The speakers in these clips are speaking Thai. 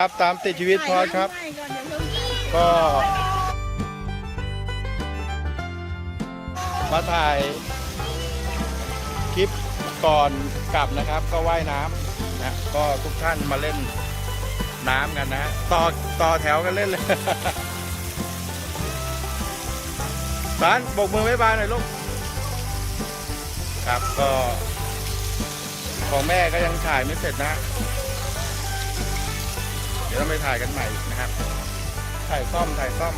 ตามติดชีวิตพอดครับ ก็มาถ่ายคลิปก่อนกลับนะครับ ก็ว่ายน้ำนะก็ทุกท่านมาเล่นน้ำกันนะต่อต่อแถวกันเล่นเลยสารบกมือบ๊ายบายหน่อยลูกครับก็ของแม่ก็ยังถ่ายไม่เสร็จนะเดี๋ ยวเราไปถ่ายกันใหม่นะครับ ถ่ายซ่อมถ่ายซ่อม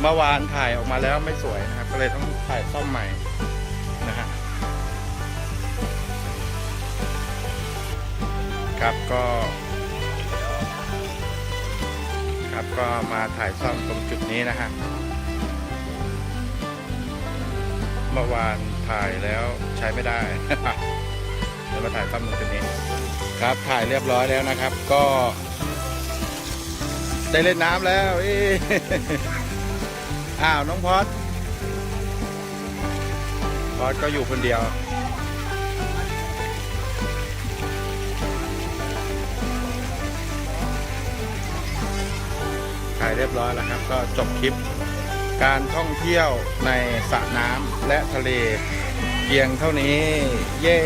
เมื่อวานถ่ายออกมาแล้วไม่สวยนะครับ ก็เลยต้องถ่ายซ่อมใหม่นะฮะครับก็ ครับก็มาถ่ายซ่อมตรงจุดนี้นะฮะเมื่อวานถ่ายแล้วใช้ไม่ได้เดี๋ยวมาถ่ายซ่อมตรงจุดนี้ ครับถ่ายเรียบร้อยแล้วนะครับ ก็ ได้เล่นน้ำแล้วอ้อ้าวน้องพอดพอดก็อยู่คนเดียวถ่ายเรียบร้อยแล้วครับ ก็จบคลิป การท่องเที่ยวในสระน้ำและทะเลเพียงเท่านี้ เย้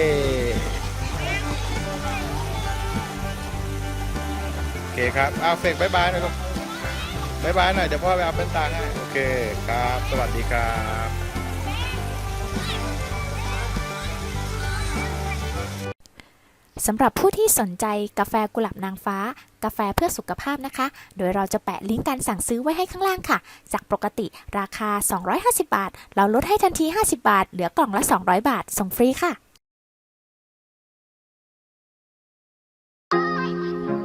เคครับเอาเฟกบายบายหน่อยลูกบายบายหน่อยเดี๋ยวพ่อไปเอาเป็นตาให้โอเคครับ สวัสดีครับสำหรับผู้ที่สนใจกาแฟกุหลาบนางฟ้า กาแฟเพื่อสุขภาพนะคะ โดยเราจะแปะลิงก์การสั่งซื้อไว้ให้ข้างล่างค่ะ จากปกติราคา 250 บาท เราลดให้ทันที 50 บาท เหลือกล่องละ 200 บาท ส่งฟรีค่ะ